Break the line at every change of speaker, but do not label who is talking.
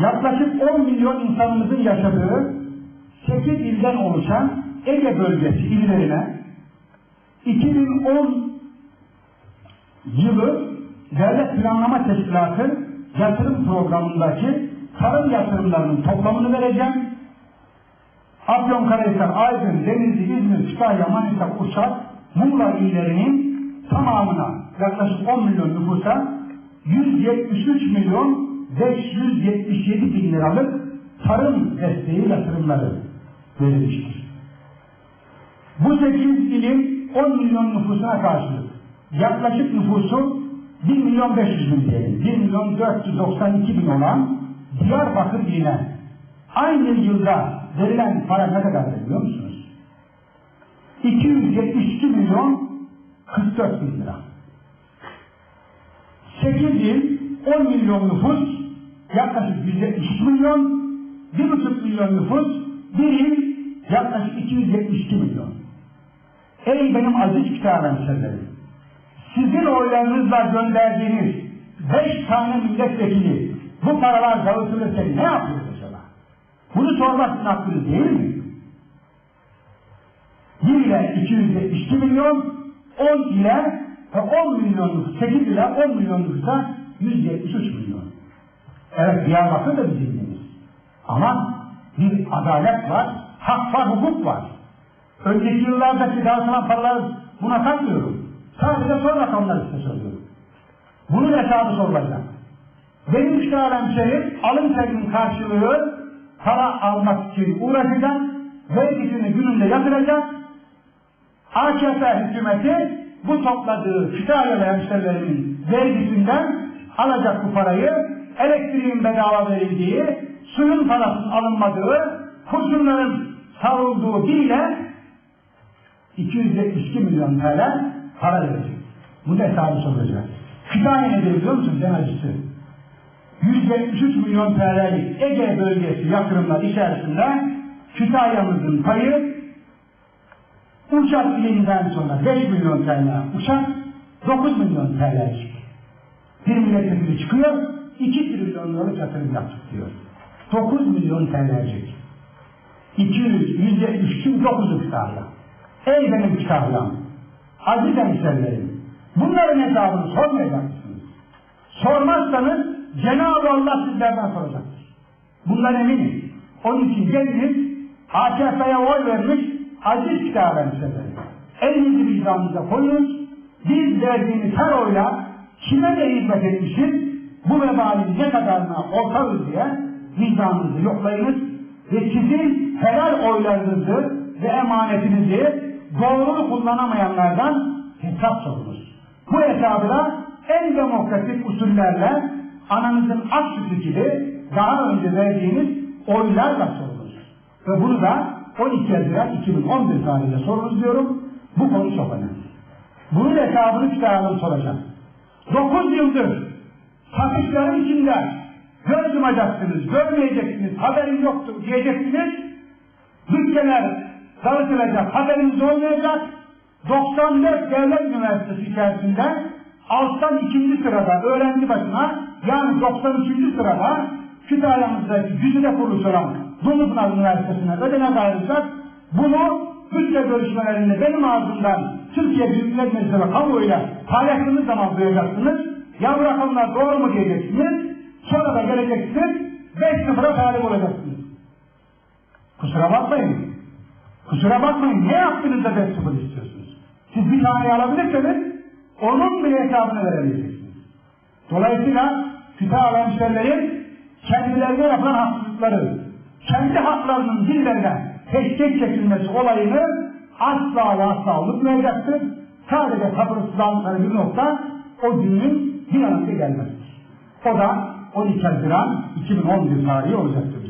yaklaşık 10 milyon insanımızın yaşadığı 8 ilden oluşan Ege bölgesi illerine 2010 yılı Devlet Planlama Teşkilatı yatırım programındaki tarım yatırımlarının toplamını vereceğim. Afyonkarahisar, Aydın, Denizli, İzmir, Kütahya, Manisa, Uşak, Muğla illerinin tamamına yaklaşık 10 milyon nüfusa 173 milyon 577 bin liralık tarım desteği yatırımları verilmiştir. Bu 8 ilin 10 milyon nüfusuna karşılık yaklaşık nüfusu 1 milyon 500 bin diyelim, 1 milyon 492 bin olan Diyarbakır iline aynı yılda verilen para ne kadar biliyor musunuz? 272 milyon 44 bin lira. 8 yıl 10 milyon nüfus yaklaşık 172 milyon 1,5 milyon nüfus bir yıl yaklaşık 272 milyon. Ey benim aziz kitap hemşerilerim! Sizin oylarınızla gönderdiğiniz beş tane milletvekili bu paralar dağıtılırken ne yapıyoruz acaba? Bunu sormak sizin değil mi? 1 ile 272 milyon, 10 ile ve 10 milyon nüfus, 8 ile 10 milyon nüfusa 173 milyon. Evet Diyarbakır da bizim ilimiz. Ama bir adalet var, hak var, hukuk var. Önceki yıllardaki dağıtılan paraları buna takmıyorum. Sadece son rakamları size soruyorum. Bunun hesabı sorulacak. Benim işte alem şehir alım terinin karşılığı para almak için uğraşacak, vergisini gününde yatıracak, AKP hükümeti bu topladığı Kütahyalı hemşerilerinin vergisinden alacak bu parayı, elektriğin bedava verildiği, suyun parasının alınmadığı, kurşunların savrulduğu bile 272 milyon TL para verecek. Bu da hesabı soracak. Kütahya nedir biliyor musunuz en acısı? 173 milyon TL'lik Ege bölgesi yatırımlar içerisinde Kütahya'mızın payı Uçak ilinden sonra 5 milyon TL uçak 9 milyon TL çıkıyor. Bir milletvekili çıkıyor 2 trilyon liralık yatırım yaptık diyor. 9 milyon TL'cik. 200, 173, 9'u Kütahya. Ey benim Kütahya'm, aziz hemşerilerim, bunların hesabını sormayacak mısınız? Sormazsanız Cenab-ı Allah sizlerden soracaktır. Bundan eminim. Onun için geliniz AKP'ye oy vermiş aziz kitap hemşerilerim. Elinizi vicdanınıza koyunuz. Biz verdiğimiz her oyla kime de hizmet etmişiz, bu vebalin ne kadarına ortarız diye vicdanınızı yoklayınız ve sizin helal oylarınızı ve emanetinizi doğru kullanamayanlardan hesap sorunuz. Bu hesabı da en demokratik usullerle ananızın ak sütü gibi daha önce verdiğiniz oylarla sorunuz. Ve bunu da 12 Haziran 2011 tarihinde sorunuz diyorum. Bu konu çok önemli. Bunun hesabını çıkaralım soracağım. 9 yıldır satışların içinde göz yumacaksınız, görmeyeceksiniz, haberin yoktur diyeceksiniz. Bütçeler dağıtılacak, haberiniz olmayacak. 94 devlet üniversitesi içerisinde alttan ikinci sırada öğrenci başına yani 93. sırada Kütahya'mızdaki güzide kuruluş olan Dumlupınar Üniversitesi'ne ödenek ayrılacak. Bunu bütçe görüşmelerinde benim ağzımdan Türkiye Büyük Millet Meclisi ve kamuoyuyla paylaştığınız zaman duyacaksınız. Ya bu rakamlar doğru mu diyeceksiniz. Sonra da geleceksiniz. 5-0'a talip olacaksınız. Kusura bakmayın. Kusura bakmayın. Ne yaptınız da 5-0 istiyorsunuz? Siz bir tane alabilirseniz onun bile hesabını veremeyeceksiniz. Dolayısıyla kütahya hemşerilerin kendilerine yapılan haksızlıkları, kendi haklarının dillerine teşkil çekilmesi olayını asla ve asla unutmayacaktır. Sadece sabırsızlandıkları bir nokta o günün bir an önce gelmesidir. O da 12 Haziran 2011 tarihi olacaktır.